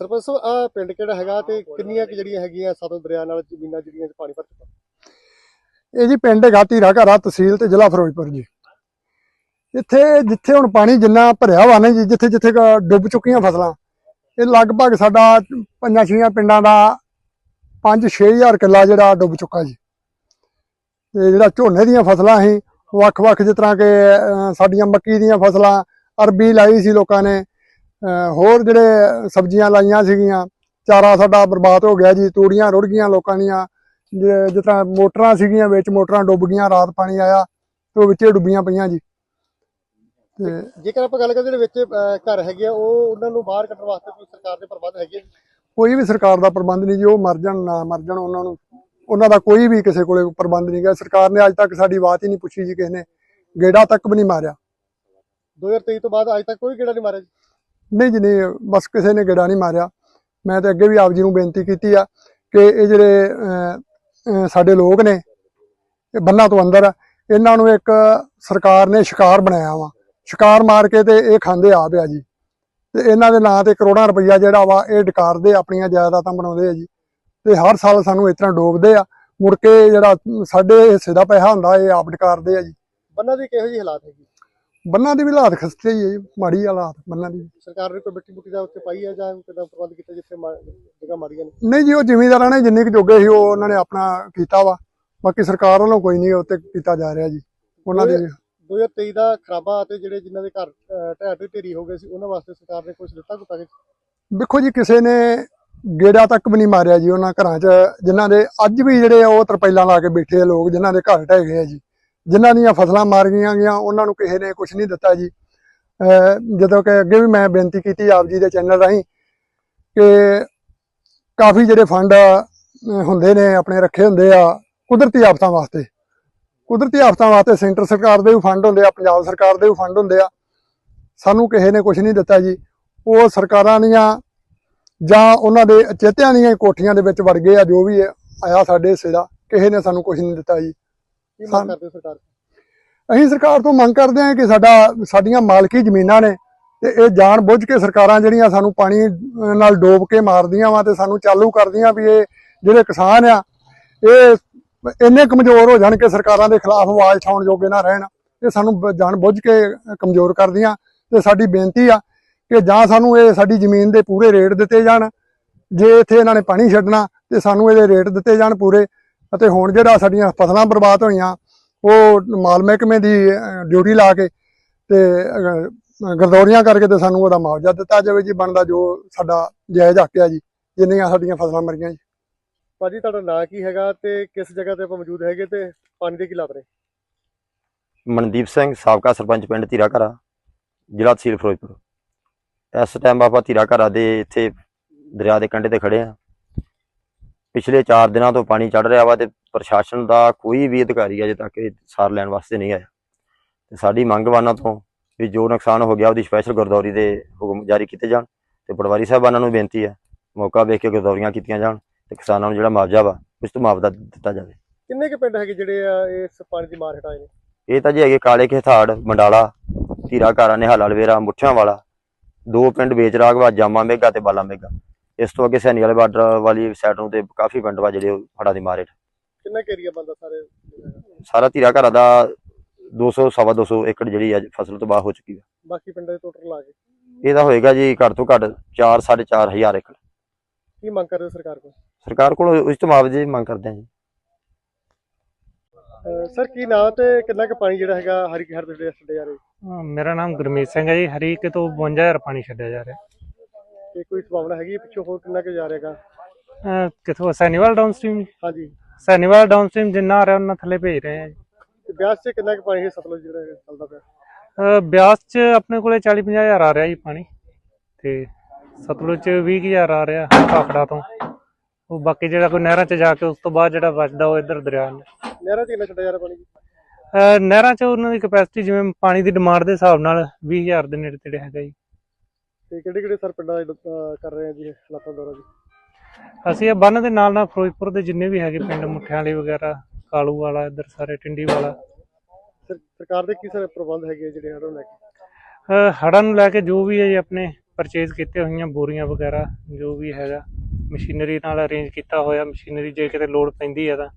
ਸਰਪੰਚ ਸਾਹਿਬ ਆ ਪਿੰਡ ਕਿਹੜਾ ਹੈਗਾ ਤੇ ਕਿੰਨੀਆਂ ਕਿ ਜਿਹੜੀਆਂ ਹੈਗੀਆਂ ਸਤਲੁਜ ਦਰਿਆ ਨਾਲ ਜ਼ਮੀਨਾਂ ਜਿਹੜੀਆਂ ਪਾਣੀ ਭਰ ਚੁੱਕਾ ਇਹ ਜੀ ਪਿੰਡ ਹੈਗਾ ਧੀਰਾ ਤਹਿਸੀਲ ਤੇ ਜ਼ਿਲ੍ਹਾ ਫਿਰੋਜ਼ਪੁਰ ਜੀ। ਇੱਥੇ ਜਿੱਥੇ ਹੁਣ ਪਾਣੀ ਜਿੰਨਾ ਭਰਿਆ ਵਾ ਨਾ ਜੀ, ਜਿੱਥੇ ਜਿੱਥੇ ਡੁੱਬ ਚੁੱਕੀਆਂ ਫਸਲਾਂ, ਇਹ ਲਗਭਗ ਸਾਡਾ ਪੰਜਾਂ ਛੀਆਂ ਪਿੰਡਾਂ ਦਾ 5-6000 ਕਿੱਲਾ ਜਿਹੜਾ ਡੁੱਬ ਚੁੱਕਾ ਜੀ। ਤੇ ਜਿਹੜਾ ਝੋਨੇ ਦੀਆਂ ਫਸਲਾਂ ਸੀ, ਵੱਖ-ਵੱਖ ਜਿਸ ਤਰ੍ਹਾਂ ਕਿ ਸਾਡੀਆਂ ਮੱਕੀ ਦੀਆਂ ਫਸਲਾਂ, ਅਰਬੀ ਲਾਈ ਸੀ ਲੋਕਾਂ ਨੇ ਹੋਰ ਜਿਹੜੇ ਸਬਜ਼ੀਆਂ ਲਾਈਆਂ ਸੀਗੀਆਂ ਚਾਰਾ ਸਾਡਾ ਬਰਬਾਦ ਹੋ ਗਿਆ ਜੀ ਤੂੜੀਆਂ ਰੁੜ ਗਈਆਂ ਲੋਕਾਂ ਦੀਆਂ ਜਿਸ ਤਰ੍ਹਾਂ ਮੋਟਰਾਂ ਸੀਗੀਆਂ ਵਿੱਚ ਮੋਟਰਾਂ ਡੁੱਬ ਗਈਆਂ ਰਾਤ ਪਾਣੀ ਆਇਆ ਤੇ ਉਹ ਵਿੱਚੇ ਡੁੱਬੀਆਂ ਪਈਆਂ ਜੀ। ਤੇ ਜੇਕਰ ਆਪਾਂ ਗੱਲ ਕਰਦੇ ਜਿਹੜੇ ਵਿੱਚ ਘਰ ਹੈਗੇ ਆ ਉਹ ਉਹਨਾਂ ਨੂੰ ਬਾਹਰ ਕੱਢਣ ਵਾਸਤੇ ਕੋਈ ਸਰਕਾਰ ਦੇ ਪ੍ਰਬੰਧ ਹੈਗੇ ਕੋਈ ਵੀ ਸਰਕਾਰ ਦਾ ਪ੍ਰਬੰਧ ਨਹੀਂ ਜੀ ਉਹ ਮਰ ਜਾਣ ਨਾ ਮਰ ਜਾਣ ਉਹਨਾਂ ਨੂੰ। ਉਹਨਾਂ ਦਾ ਕੋਈ ਵੀ ਕਿਸੇ ਕੋਲੇ ਪ੍ਰਬੰਧ ਨਹੀਂ ਗਾ। ਸਰਕਾਰ ਨੇ ਅੱਜ ਤੱਕ ਸਾਡੀ ਬਾਤ ਹੀ ਨਹੀਂ ਪੁੱਛੀ ਜੀ ਕਿਸੇ ਨੇ। ਗੇੜਾ ਤੱਕ ਵੀ ਨਹੀਂ ਮਾਰਿਆ। 2023 ਤੋਂ ਬਾਅਦ ਅੱਜ ਤੱਕ ਕੋਈ ਗੇੜਾ ਨਹੀਂ ਮਾਰਿਆ ਜੀ? ਨਹੀਂ ਜੀ, ਨਹੀਂ, ਬਸ ਕਿਸੇ ਨੇ ਗੇੜਾ ਨਹੀਂ ਮਾਰਿਆ। ਮੈਂ ਤਾਂ ਅੱਗੇ ਵੀ ਆਪ ਜੀ ਨੂੰ ਬੇਨਤੀ ਕੀਤੀ ਆ ਕਿ ਇਹ ਜਿਹੜੇ ਸਾਡੇ ਲੋਕ ਨੇ, ਇਹ ਬੰਨਾਂ ਤੋਂ ਅੰਦਰ, ਇਹਨਾਂ ਨੂੰ ਇੱਕ ਸਰਕਾਰ ਨੇ ਸ਼ਿਕਾਰ ਬਣਾਇਆ ਵਾ। ਸ਼ਿਕਾਰ ਮਾਰ ਕੇ ਤੇ ਇਹ ਖਾਂਦੇ ਆ ਪਿਆ ਜੀ। ਤੇ ਇਹਨਾਂ ਦੇ ਨਾਂ ਤੇ ਕਰੋੜਾਂ ਰੁਪਈਆ ਜਿਹੜਾ ਵਾ, ਇਹ ਡਕਾਰਦੇ ਆਪਣੀਆਂ ਜਾਇਦਾਦਾਂ ਬਣਾਉਂਦੇ ਆ ਜੀ। ਤੇ ਹਰ ਸਾਲ ਸਾਨੂੰ ਇਸ ਤਰ੍ਹਾਂ ਡੋਬਦੇ ਆ। ਮੁੜ ਕੇ ਜਿਹੜਾ ਸਾਡੇ ਹਿੱਸੇ ਦਾ ਪੈਸਾ ਹੁੰਦਾ, ਇਹ ਆਪ ਡਕਾਰਦੇ ਆ ਜੀ। ਬੰਨਾ ਦੀ ਕਿਹੋ ਜਿਹੀ ਹਾਲਾਤ ਹੈਗੀ? ਬੰਨਾਂ ਦੀ ਵੀ ਹਾਲਾਤ ਖਸਤੇ ਹੀ ਹੈ ਜੀ ਮਾੜੀ ਹਾਲਾਤ ਬੰਨਾਂ ਦੀ ਸਰਕਾਰ ਨੇ ਕੋਈ ਮਿੱਟੀ ਮੁੱਟੀ ਦਾ ਉੱਤੇ ਪਾਈ ਹੈ ਜਾਂ ਕਿਦਾਂ ਪ੍ਰਬੰਧ ਕੀਤਾ ਜਿੱਥੇ ਮਾ- ਜਗ੍ਹਾ ਮਾਰੀਆਂ ਨੇ? ਨਹੀਂ ਜੀ ਉਹ ਜ਼ਿਮੀਂਦਾਰਾਂ ਨੇ ਜਿੰਨੀ ਕੁ ਜੋਗੇ ਸੀ ਉਹ ਉਹਨਾਂ ਨੇ ਆਪਣਾ ਕੀਤਾ ਵਾ। ਬਾਕੀ ਸਰਕਾਰ ਵੱਲੋਂ ਕੋਈ ਨਹੀਂ ਉੱਤੇ ਕੀਤਾ ਜਾ ਰਿਹਾ ਜੀ ਉਹਨਾਂ ਦੇ 2023 ਦਾ ਖਰਾਬਾ ਅਤੇ ਜਿਹੜੇ ਜਿਨ੍ਹਾਂ ਦੇ ਘਰ ਅਹ, ਢਹਿ ਢੇਰੀ ਢੇਰੀ ਹੋ ਗਏ ਸੀ ਉਹਨਾਂ ਵਾਸਤੇ ਸਰਕਾਰ ਨੇ ਕੁਝ ਦਿੱਤਾ ਕੋਈ ਪੈਕੇਜ ਦੇਖੋ ਜੀ ਕਿਸੇ ਨੇ ਗੇੜਾ ਤੱਕ ਵੀ ਨਹੀਂ ਮਾਰਿਆ ਜੀ ਉਹਨਾਂ ਘਰਾਂ 'ਚ ਜਿਨ੍ਹਾਂ ਦੇ ਅੱਜ ਵੀ ਜਿਹੜੇ ਆ ਉਹ ਤਰਪੈਲਾਂ ਲਾ ਕੇ ਬੈਠੇ ਆ ਲੋਕ ਜਿਨ੍ਹਾਂ ਦੇ ਘਰ ਢਹਿ ਗਏ ਆ ਜੀ। ਜਿਨ੍ਹਾਂ ਦੀਆਂ ਫਸਲਾਂ ਮਾਰ ਗਈਆਂ ਗਈਆਂ, ਉਹਨਾਂ ਨੂੰ ਕਿਸੇ ਨੇ ਕੁਝ ਨਹੀਂ ਦਿੱਤਾ ਜੀ। ਜਦੋਂ ਕਿ ਅੱਗੇ ਵੀ ਮੈਂ ਬੇਨਤੀ ਕੀਤੀ ਆਪ ਜੀ ਦੇ ਚੈਨਲ ਰਾਹੀਂ ਕਿ ਕਾਫੀ ਜਿਹੜੇ ਫੰਡ ਹੁੰਦੇ ਨੇ, ਆਪਣੇ ਰੱਖੇ ਹੁੰਦੇ ਆ ਕੁਦਰਤੀ ਆਫਤਾਂ ਵਾਸਤੇ। ਕੁਦਰਤੀ ਆਫਤਾਂ ਵਾਸਤੇ ਸੈਂਟਰ ਸਰਕਾਰ ਦੇ ਵੀ ਫੰਡ ਹੁੰਦੇ ਆ, ਪੰਜਾਬ ਸਰਕਾਰ ਦੇ ਵੀ ਫੰਡ ਹੁੰਦੇ ਆ। ਸਾਨੂੰ ਕਿਸੇ ਨੇ ਕੁਝ ਨਹੀਂ ਦਿੱਤਾ ਜੀ। ਉਹ ਸਰਕਾਰਾਂ ਦੀਆਂ ਜਾਂ ਉਹਨਾਂ ਦੇ ਚੇਤਿਆਂ ਦੀਆਂ ਕੋਠੀਆਂ ਦੇ ਵਿੱਚ ਵੜ ਗਏ ਆ, ਜੋ ਵੀ ਆਇਆ ਸਾਡੇ ਹਿੱਸੇ ਦਾ ਕਿਸੇ ਨੇ ਸਾਨੂੰ ਕੁਝ ਨਹੀਂ ਦਿੱਤਾ ਜੀ। ਕੀ ਮੰਗ ਸਾਨੂੰ- ਕਰਦੇ ਹੋ ਸਰਕਾਰ? ਅਸੀਂ ਸਰਕਾਰ ਤੋਂ ਮੰਗ ਕਰਦੇ ਹਾਂ ਕਿ ਸਾਡਾ ਸਾਡੀਆਂ ਮਾਲਕੀ ਜ਼ਮੀਨਾਂ ਨੇ ਤੇ ਇਹ ਜਾਣ ਬੁੱਝ ਕੇ ਸਰਕਾਰਾਂ ਜਿਹੜੀਆਂ ਸਾਨੂੰ ਪਾਣੀ ਨਾਲ ਡੋਬ ਕੇ ਮਾਰਦੀਆਂ ਵਾ ਤੇ ਸਾਨੂੰ ਚਾਲੂ ਕਰਦੀਆਂ ਵੀ ਇਹ ਜਿਹੜੇ ਕਿਸਾਨ ਆ ਇਹ ਇੰਨੇ ਕਮਜ਼ੋਰ ਹੋ ਜਾਣ ਕਿ ਸਰਕਾਰਾਂ ਦੇ ਖਿਲਾਫ ਆਵਾਜ਼ ਉਠਾਉਣ ਜੋਗੇ ਨਾ ਰਹਿਣ। ਇਹ ਸਾਨੂੰ ਜਾਣ ਬੁੱਝ ਕੇ ਕਮਜ਼ੋਰ ਕਰਦੀਆਂ ਤੇ ਸਾਡੀ ਬੇਨਤੀ ਆ ਕਿ ਜਾਂ ਸਾਨੂੰ ਇਹ ਸਾਡੀ ਜ਼ਮੀਨ ਦੇ ਪੂਰੇ ਰੇਟ ਦਿੱਤੇ ਜਾਣ। ਜੇ ਇੱਥੇ ਇਹਨਾਂ ਨੇ ਪਾਣੀ ਛੱਡਣਾ ਤੇ ਸਾਨੂੰ ਇਹਦੇ ਰੇਟ ਦਿੱਤੇ ਜਾਣ ਪੂਰੇ ਅਤੇ ਹੁਣ ਜਿਹੜਾ ਸਾਡੀਆਂ ਫਸਲਾਂ ਬਰਬਾਦ ਹੋਈਆਂ ਉਹ ਮਾਲ ਮਹਿਕਮੇ ਦੀ ਡਿਊਟੀ ਲਾ ਕੇ ਤੇ ਗਰਦੌਰੀਆਂ ਕਰਕੇ ਤੇ ਸਾਨੂੰ ਉਹਦਾ ਮੁਆਵਜ਼ਾ ਦਿੱਤਾ ਜਾਵੇ ਜੀ ਬਣਦਾ ਜੋ ਸਾਡਾ ਜਾਇਜ਼ ਹੱਕ ਹੈ ਜੀ ਜਿੰਨੀਆਂ ਸਾਡੀਆਂ ਫਸਲਾਂ ਮਰੀਆਂ ਜੀ। ਭਾਜੀ ਤੁਹਾਡਾ ਨਾਂ ਕੀ ਹੈਗਾ ਤੇ ਕਿਸ ਜਗ੍ਹਾ ਤੇ ਆਪਾਂ ਮੌਜੂਦ ਹੈਗੇ ਤੇ ਪਾਣੀ ਦੇ ਕੀ ਲਾਭ ਰਹੇ? ਮਨਦੀਪ ਸਿੰਘ ਸਾਬਕਾ ਸਰਪੰਚ ਪਿੰਡ ਧੀਰਾ ਘਰਾ ਜ਼ਿਲ੍ਹਾ ਤਹਿਸੀਲ ਫਿਰੋਜ਼ਪੁਰ। ਇਸ ਟਾਈਮ ਆਪਾਂ ਧੀਰਾ ਘਰਾ ਦੇ ਇੱਥੇ ਦਰਿਆ ਦੇ ਕੰਢੇ ਤੇ ਖੜੇ ਆ ਪਿਛਲੇ 4 ਦਿਨਾਂ ਤੋਂ ਪਾਣੀ ਚੜ ਰਿਹਾ ਵਾ ਤੇ ਪ੍ਰਸ਼ਾਸਨ ਦਾ ਕੋਈ ਵੀ ਅਧਿਕਾਰੀ ਅਜੇ ਤੱਕ ਇਹ ਸਾਰ ਲੈਣ ਵਾਸਤੇ ਨਹੀਂ ਆਇਆ। ਤੇ ਸਾਡੀ ਮੰਗ ਵਾਨਾਂ ਤੋਂ ਵੀ ਜੋ ਨੁਕਸਾਨ ਹੋ ਗਿਆ ਉਹਦੀ ਸਪੈਸ਼ਲ ਗੁਰਦੌਰੀ ਦੇ ਹੁਕਮ ਜਾਰੀ ਕੀਤੇ ਜਾਣ ਤੇ ਪਟਵਾਰੀ ਸਾਹਿਬਾਨਾਂ ਨੂੰ ਬੇਨਤੀ ਹੈ ਮੌਕਾ ਵੇਖ ਕੇ ਗੁਰਦੌਰੀਆਂ ਕੀਤੀਆਂ ਜਾਣ ਤੇ ਕਿਸਾਨਾਂ ਨੂੰ ਜਿਹੜਾ ਮੁਆਵਜ਼ਾ ਵਾ ਉਸ ਤੋਂ ਮੁਆਵਜ਼ਾ ਦਿੱਤਾ ਜਾਵੇ। ਕਿੰਨੇ ਕੁ ਪਿੰਡ ਹੈਗੇ ਜਿਹੜੇ ਆ ਇਸ ਪਾਣੀ ਦੀ ਮਾਰ ਹਟਾਏ ਨੇ? ਇਹ ਤਾਂ ਜੀ ਹੈਗੇ ਕਾਲੇ ਖੇਥਾੜ ਮੰਡਾਲਾ ਧੀਰਾ ਘਾਰਾ ਨਿਹਾਲ ਅਲਵੇਰਾ ਮੁੱਠਿਆਂ ਵਾਲਾ ਦੋ ਪਿੰਡ ਵੇਚ ਰਾਗਵਾ ਜਾਮਾ ਮੇਗਾ ਤੇ ਬਾਲਾ ਮੇਗਾ ਇਸ ਤੋਂ ਅੱਗੇ ਸੈਣੀ ਵਾਲੇ ਬਾਰਡਰ ਵਾਲੀ ਸਾਈਡ ਨੂੰ ਤੇ ਕਾਫੀ ਪਿੰਡ ਵਾ ਜਿਹੜੇ ਹੜ੍ਹਾਂ ਦੀ ਮਾਰ ਕਿੰਨਾ ਕੁ ਏਰੀਆ ਬੰਦਾ ਸਾਰੇ? ਸਾਰਾ ਧੀਰਾ ਘਾਰਾ ਦਾ 200 ਸਵਾ 200 ਏਕੜ ਜਿਹੜੀ ਅੱਜ ਫਸਲ ਤਬਾਹ ਹੋ ਚੁੱਕੀ ਹੈ ਬਾਕੀ ਪਿੰਡਾਂ ਦੇ ਟੋਟਲ ਲਾ ਕੇ ਇਹਦਾ ਹੋਏਗਾ ਜੀ ਘੱਟ ਤੋਂ ਘੱਟ 4 4.5 ਹਜ਼ਾਰ ਏਕੜ। ਕੀ ਮੰਗ ਕਰਦੇ ਸਰਕਾਰ ਕੋਲ? ਸਰਕਾਰ ਕੋਲ ਉਸ ਤੋਂ ਮੁਆਵਜ਼ੇ ਦੀ ਮੰਗ ਕਰਦੇ ਹਾਂ ਜੀ। ਸਰ ਕੀ ਨਾਂ ਤੇ ਕਿੰਨਾ ਕੁ ਪਾਣੀ ਜਿਹੜਾ ਹੈਗਾ ਹਰੀ ਹਰ ਦੇ ਜਿਹੜੇ ਛੱਡੇ ਜਾ ਰਹੇ? ਮੇਰਾ ਨਾਮ ਗੁਰਮੀਤ ਸਿੰਘ ਹੈ ਜੀ। ਹਰੀਕੇ ਤੋਂ 52000 ਪਾਣੀ ਛੱਡਿਆ ਜਾ ਰਿਹਾ। ਤੇ ਕੋਈ ਸੰਭਾਵਨਾ ਹੈਗੀ ਹੈ ਪਿੱਛੋਂ ਹੋਰ ਕਿੰਨਾ ਕੁ ਜਾ ਰਹੇਗਾ? ਅਹ ਕਿੱਥੋਂ? ਸੈਨੀਵਾਲ ਡਾਊਨਸਟ੍ਰੀਮ ਹਾਂਜੀ। ਸੈਨੀਵਾਲ ਡਾਊਨਸਟ੍ਰੀਮ ਜਿੰਨਾ ਆ ਰਿਹਾ ਉਹਨਾਂ ਥੱਲੇ ਭੇਜ ਰਹੇ ਆ ਜੀ। ਤੇ ਬਿਆਸ 'ਚ ਕਿੰਨਾ ਕੁ ਪਾਣੀ ਹੈ ਸਤਲੁਜ ਜਿਹੜਾ ਹੈਗਾ ਚੱਲਦਾ ਪਿਆ? ਅਹ ਬਿਆਸ 'ਚ ਆਪਣੇ ਕੋਲੇ 40 ਹਜ਼ਾਰ ਆ ਰਿਹਾ ਜੀ ਪਾਣੀ ਤੇ ਸਤਲੁਜ 'ਚ 20000 ਆ ਰਿਹਾ ਕਾਕੜਾ ਤੋਂ। ਉਹ ਬਾਕੀ ਜਿਹੜਾ ਕੋਈ ਨਹਿਰਾਂ 'ਚ ਜਾ ਕੇ ਉਸ ਤੋਂ ਬਾਅਦ ਜਿਹੜਾ ਬਚਦਾ ਉਹ ਇੱਧਰ ਦਰਿਆ ਨੂੰ ਨਹਿਰਾਂ 'ਚ ਕਿੰਨਾ ਛੱਡਿਆ ਜਾ ਰਿਹਾ ਪਾਣੀ ਅਹ ਨਹਿਰਾਂ 'ਚ ਉਹਨਾਂ ਦੀ ਕਪੈਸਿਟੀ ਜਿਵੇਂ ਪਾਣੀ ਦੀ ਡਿਮਾਂਡ ਦੇ ਹਿਸਾਬ ਨਾਲ 20000 ਦੇ ਨੇੜੇ ਤੇੜੇ ਹੈਗਾ ਜੀ। ਤੇ ਕਿਹੜੇ ਕਿਹੜੇ ਸਰ ਪਿੰਡਾਂ ਦਾ ਅਹ, ਕਰ ਰਹੇ ਆ ਜੀ ਹਾਲਾਤਾਂ ਦੌਰਾ ਜੀ? ਅਸੀਂ ਇਹ ਬੰਨ ਦੇ ਨਾਲ ਨਾਲ ਫਿਰੋਜ਼ਪੁਰ ਦੇ ਜਿੰਨੇ ਵੀ ਹੈਗੇ ਪਿੰਡ ਮੁੱਠਿਆਂ ਵਾਲੀ ਵਗੈਰਾ ਕਾਲੂ ਵਾਲਾ ਇੱਧਰ ਸਾਰੇ ਟਿੰਡੀ ਵਾਲਾ। ਸਰ- ਸਰਕਾਰ ਦੇ ਕੀ ਸਾਰੇ ਪ੍ਰਬੰਧ ਹੈਗੇ ਆ ਜਿਹੜੇ ਹੜ੍ਹਾਂ ਨੂੰ ਲੈ ਕੇ? ਅਹ ਹੜ੍ਹਾਂ ਨੂੰ ਲੈ ਕੇ ਜੋ ਵੀ ਹੈ ਜੀ ਆਪਣੇ ਪਰਚੇਜ਼ ਕੀਤੇ ਹੋਈਆਂ ਬੋਰੀਆਂ ਵਗੈਰਾ ਜੋ ਵੀ ਹੈਗਾ ਮਸ਼ੀਨਰੀ ਨਾਲ ਅਰੇਂਜ ਕੀਤਾ ਹੋਇਆ ਮਸ਼ੀਨਰੀ ਜੇ ਕਿਤੇ ਲੋਡ ਪੈਂਦੀ ਹੈ ਤਾਂ